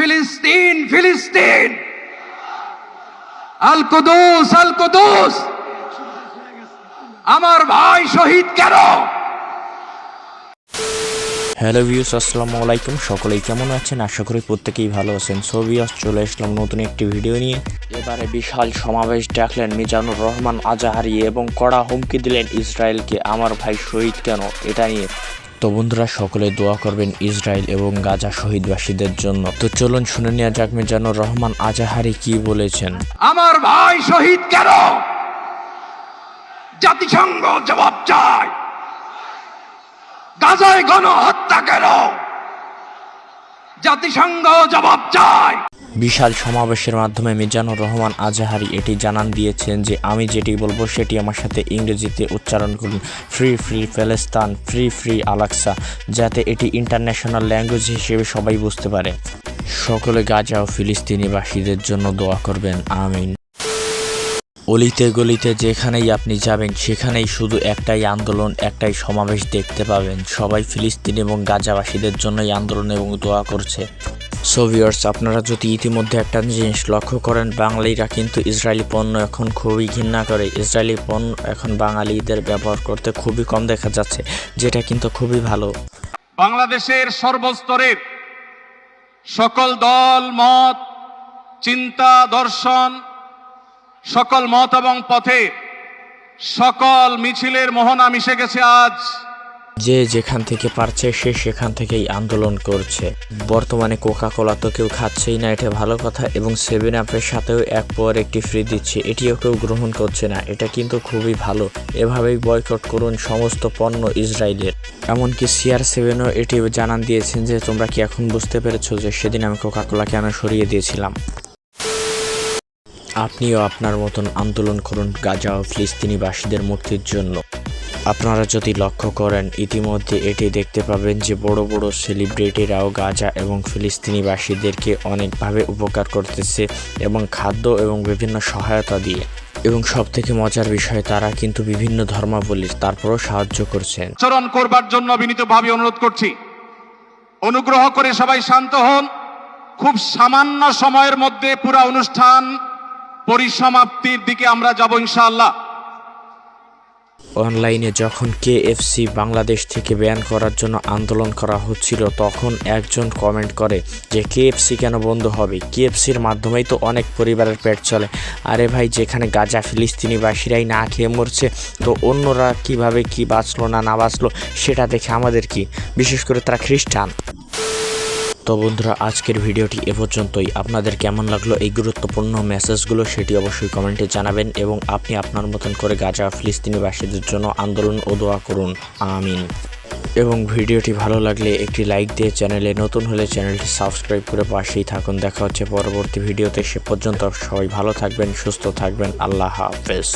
ফিলিস্তিন ফিলিস্তিন। আল কুদুস আল কুদুস। আমার ভাই শহীদ কেন? হ্যালো ভিউস আসসালামু আলাইকুম। সকলেই কেমন আছেন? আশা করি প্রত্যেকেই ভালো আছেন। সোভিয়াস চলে আসলাম নতুন একটি ভিডিও নিয়ে। এবারে বিশাল সমাবেশ ডাকলেন মিজানুর রহমান আজাহারি এবং কড়া হুমকি দিলেন ইসরায়েলকে। আমার ভাই শহীদ কেন? এটা নিয়ে তো বন্ধুরা, সকলে দোয়া করবেন ইসরায়েল এবং গাজা শহীদবাসীদের জন্য। তো চলুন শুনে নেওয়া যাক মিজানুর রহমান আজাহারি কি বলেছেন। আমার ভাই শহীদ কেন? জাতিসংঘ জবাব চায়। গাজায় গণহত্যা কেন? জাতিসংঘ জবাব চায়। বিশাল সমাবেশের মাধ্যমে মিজানুর রহমান আজাহারি এটি জানান দিয়েছেন যে, আমি যেটি বলব সেটি আমার সাথে ইংরেজিতে উচ্চারণ করুন। ফ্রি ফ্রি ফেলেস্তান, ফ্রি ফ্রি আলাক্সা, যাতে এটি ইন্টারন্যাশনাল ল্যাঙ্গুয়েজ হিসেবে সবাই বুঝতে পারে। সকলে গাজা ও ফিলিস্তিনিবাসীদের জন্য দোয়া করবেন। আমিন। অলিতে গলিতে যেখানেই আপনি যাবেন, সেখানেই শুধু একটাই আন্দোলন, একটাই সমাবেশ দেখতে পাবেন। সবাই ফিলিস্তিন এবং গাজাবাসীদের জন্যই আন্দোলন এবং দোয়া করছে। সোভিয়ার্স আপনারা যদি ইতিমধ্যে একটা জিনিস লক্ষ্য করেন, বাঙালিরা কিন্তু ইসরায়েলি পণ্য এখন খুবই ঘৃণা করে। ইসরায়েলি পণ্য এখন বাঙালিদের ব্যবহার করতে খুবই কম দেখা যাচ্ছে, যেটা কিন্তু খুবই ভালো। বাংলাদেশের সর্বস্তরের সকল দল, মত, চিন্তা, দর্শন, সকল মত এবং পথে সকল মিছিলের মোহনা মিশে গেছে আজ। যে যেখান থেকে পারছে সে সেখান থেকেই আন্দোলন করছে। বর্তমানে কোকা কোলা তো কেউ খাচ্ছেই না, এটা ভালো কথা এবং সেভেন আপের সাথেও এক পর একটি ফ্রি দিচ্ছে, এটিও কেউ গ্রহণ করছে না, এটা কিন্তু খুবই ভালো। এভাবেই বয়কট করুন সমস্ত পণ্য ইসরায়েলের। এমনকি সিআর সেভেনও এটি জানান দিয়েছেন যে, তোমরা কি এখন বুঝতে পেরেছ যে সেদিন আমি কোকা কোলা কেন সরিয়ে দিয়েছিলাম? আপনিও আপনার মতন আন্দোলন করুন গাজা ও ফিলিস্তিনিবাসীদের মুক্তির জন্য। আপনারা যদি লক্ষ্য করেন, ইতিমধ্যে এটি দেখতে পাবেন যে বড় বড় সেলিব্রিটিরাও গাজা এবং ফিলিস্তিনিবাসীদেরকে অনেকভাবে উপকার করতেছে এবং খাদ্য এবং বিভিন্ন সহায়তা দিয়ে। এবং সব থেকে মজার বিষয়, তারা কিন্তু বিভিন্ন ধর্মাবলীর তারপরও সাহায্য করছেন। আচরণ করবার জন্য বিনীতভাবে অনুরোধ করছি। অনুগ্রহ করে সবাই শান্ত হন। খুব সামান্য সময়ের মধ্যে পুরা অনুষ্ঠান পরিসমাপ্তির দিকে আমরা যাব ইনশাআল্লাহ। অনলাইনে যখন কেএফসি বাংলাদেশ থেকে ব্যান করার জন্য আন্দোলন করা হচ্ছিল, তখন একজন কমেন্ট করে যে, কেএফসি কেন বন্ধ হবে? কেএফসির মাধ্যমেই তো অনেক পরিবারের পেট চলে। আরে ভাই, যেখানে গাজা ফিলিস্তিনিবাসীরাই না খেয়ে মরছে, তো অন্যরা কীভাবে কি বাঁচলো না না বাঁচলো, সেটা দেখে আমাদের কি? বিশেষ করে তারা খ্রিস্টান। তো বন্ধুরা, আজকের ভিডিওটি এ পর্যন্তই। আপনাদের কেমন লাগল এই গুরুত্বপূর্ণ মেসেজগুলো সেটি অবশ্যই কমেন্টে জানাবেন এবং আপনি আপনার মতন করে গাজা ফিলিস্তিনিবাসীদের জন্য আন্দোলন ও দোয়া করুন। আমিন। এবং ভিডিওটি ভালো লাগলে একটি লাইক দিয়ে চ্যানেলে নতুন হলে চ্যানেলটি সাবস্ক্রাইব করে পাশেই থাকুন। দেখা হচ্ছে পরবর্তী ভিডিওতে। সে পর্যন্ত সবাই ভালো থাকবেন, সুস্থ থাকবেন। আল্লাহ হাফেজ।